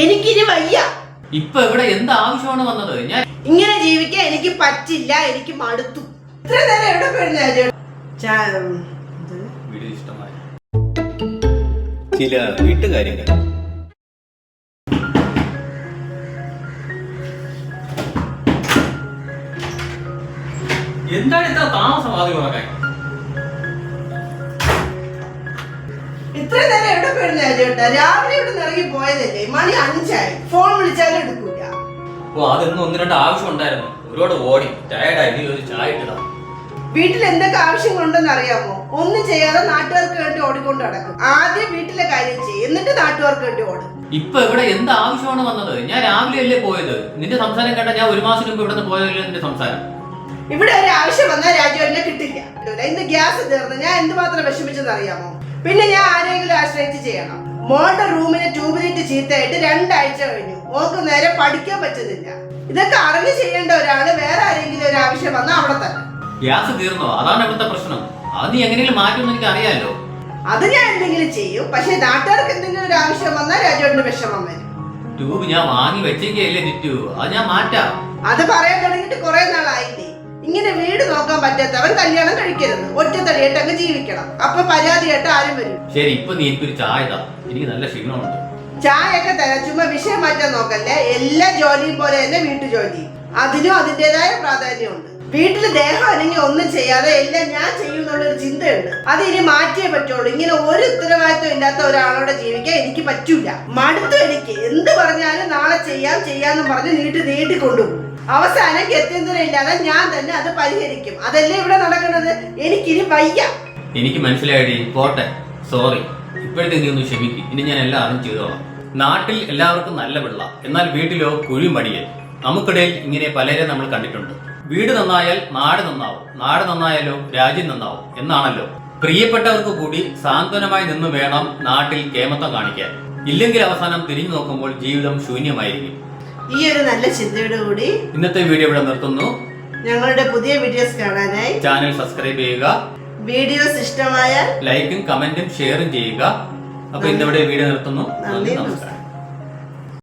എനിക്കിനി വയ്യ. ഇപ്പൊ ഇവിടെ എന്ത് ആവശ്യമാണ് വന്നത്? ഞാൻ ഇങ്ങനെ ജീവിക്കാൻ എനിക്ക് പറ്റില്ല എനിക്ക് മടുത്തു. ഇത്ര നേരം എവിടെ പോയിരുന്നു വീഡിയോ ഇഷ്ടമായി. ചില വീട്ടുകാര്യങ്ങൾ. എന്താണ് ഇത്ര താമസം ആദ്യം ഇത്ര നേരം ചേട്ടാ രാവിലെ ഇറങ്ങി പോയതല്ലേ മണി അഞ്ചായി. ഫോൺ വിളിച്ചാലും എടുക്കൂല. ഓ അതൊന്നും ഒന്ന് രണ്ട് ആവശ്യം ഉണ്ടായിരുന്നു. ഒരുപാട് ഓടി. ടയർഡായി നീ ഒരു ചായ ഇട്ടതാ. വീട്ടിൽ എന്തൊക്കെ ആവശ്യങ്ങളുണ്ടെന്ന് അറിയാമോ? ഒന്നും ചെയ്യാതെ നാട്ടുകാർക്ക് വേണ്ടി ഓടിക്കൊണ്ട് നടക്കും. ആദ്യം വീട്ടിലെ കാര്യം ചെയ്യും. എന്നിട്ട് നാട്ടുകാർക്ക് വേണ്ടി ഓടും. ഇപ്പൊ ഇവിടെ എന്ത് ആവശ്യമാണ് വന്നത്? ഞാൻ രാവിലെ അല്ലേ പോയത്? നിന്റെ സംസാരം കേട്ട ഞാൻ ഒരു മാസം മുമ്പ് ഇവിടെ പോയതല്ലേ നിന്റെ സംസാരം? ഇവിടെ ഒരു ആവശ്യം വന്നാൽ രാജുവിനെ കിട്ടില്ല. കിട്ടൂല. ഇന്ന് ഗ്യാസ് തീർന്ന്. ഞാൻ എന്തുമാത്രം വിഷമിച്ചെന്ന് അറിയാമോ? പിന്നെ ഞാൻ ആരെങ്കിലും ആശ്രയിച്ച് ചെയ്യണം. മോളുടെ റൂമിന് ട്യൂബിലിറ്റ് ചീത്തയായിട്ട് രണ്ടാഴ്ച കഴിഞ്ഞു. മോൾക്ക് നേരെ പഠിക്കാൻ പറ്റുന്നില്ല. ഇതൊക്കെ അറിഞ്ഞ് ചെയ്യേണ്ട ഒരാൾ വേറെ ആരെങ്കിലും ഒരു ആവശ്യം വന്നാൽ അവിടെ തന്നെ. ഗ്യാസ് തീർന്നോ? അതാണ് ഇവിടുത്തെ പ്രശ്നം. അത് നീ എങ്ങനെയും മാറ്റുമെന്ന് എനിക്ക് അറിയാലോ. അത് ഞാൻ എന്തെങ്കിലും ചെയ്യും. പക്ഷെ നാട്ടുകാർക്ക് എന്തെങ്കിലും ഒരു ആവശ്യം വന്നാൽ രാജുവിന്റെ വിഷമം വരും. ട്യൂബ് ഞാൻ വാങ്ങി വെച്ചേക്കല്ലേ ടിറ്റു അത് ഞാൻ മാറ്റാം. അത് പറയാൻ തുടങ്ങിയിട്ട് കുറെ നാളായില്ലേ ഇങ്ങനെ വീട് നോക്കാൻ പറ്റാത്തവൻ കല്യാണം കഴിക്കരുത്. ഒറ്റത്തടിയായിട്ട് അങ്ങ് ജീവിക്കണം. അപ്പൊ പരാതിയായിട്ട് ആരും വരും. ശരി ഇപ്പൊ നീ എനിക്കൊരു ചായ താ. എനിക്ക് നല്ല ക്ഷീണമുണ്ട്. ചായയൊക്കെ തരാം. ചുമ്മാ വിഷയം മാറ്റാൻ നോക്കല്ലേ. എല്ലാ ജോലിയും പോലെ തന്നെ വീട്ടു ജോലി അതിനും അതിന്റെതായ പ്രാധാന്യമുണ്ട്. വീട്ടിൽ ദേഹം അല്ലെങ്കിൽ ഒന്നും ചെയ്യാതെ എല്ലാം ഞാൻ ചെയ്യുന്നുള്ളൊരു ചിന്തയുണ്ട്. അത് ഇനി മാറ്റിയേ പറ്റുള്ളൂ. ഇങ്ങനെ ഒരു ഉത്തരവാദിത്വം ഇല്ലാത്ത ഒരാളോടെ ജീവിക്കാൻ എനിക്ക് പറ്റൂല. മടുത്തു എനിക്ക്. എന്ത് പറഞ്ഞാലും നാളെ ചെയ്യാം ചെയ്യാന്ന് പറഞ്ഞ് നീട്ടി നീട്ടി കൊണ്ടുപോകും അവസാനം ഗത്യന്തരം ഇല്ലാതെ ഞാൻ തന്നെ അത് പരിഹരിക്കും. അതല്ലേ ഇവിടെ നടക്കുന്നത്? എനിക്കിനി വയ്യ. എനിക്ക് മനസ്സിലായി പോട്ടെ. സോറി ഇപ്പോഴത്തെ ക്ഷമിക്കും. ഇനി ഞാൻ എല്ലാം ചെയ്തോളാം. നാട്ടിൽ എല്ലാവർക്കും നല്ല വെള്ള എന്നാൽ വീട്ടിലോ കുഴിമടിയൽ നമുക്കിടയിൽ ഇങ്ങനെ പലരെ നമ്മൾ കണ്ടിട്ടുണ്ട്. വീട് നന്നായാൽ നാട് നന്നാവും. നാട് നന്നായാലോ രാജ്യം നന്നാവും എന്നാണല്ലോ. പ്രിയപ്പെട്ടവർക്ക് കൂടി സാന്ത്വനമായി നിന്ന് വേണം നാട്ടിൽ കേമത്വം കാണിക്കാൻ. ഇല്ലെങ്കിൽ അവസാനം തിരിഞ്ഞു നോക്കുമ്പോൾ ജീവിതം ശൂന്യമായിരിക്കും. ഈ ഒരു നല്ല ചിന്തയോട് കൂടി ഇന്നത്തെ വീഡിയോ ഇവിടെ നിർത്തുന്നു. ഞങ്ങളുടെ പുതിയ വീഡിയോസ് കാണാനായി ചാനൽ സബ്സ്ക്രൈബ് ചെയ്യുക. വീഡിയോസ് ഇഷ്ടമായാൽ ലൈക്കും കമന്റും ഷെയറും ചെയ്യുക. അപ്പൊ ഇന്നിവിടെ വീഡിയോ നിർത്തുന്നു. നന്ദി, നമസ്കാരം.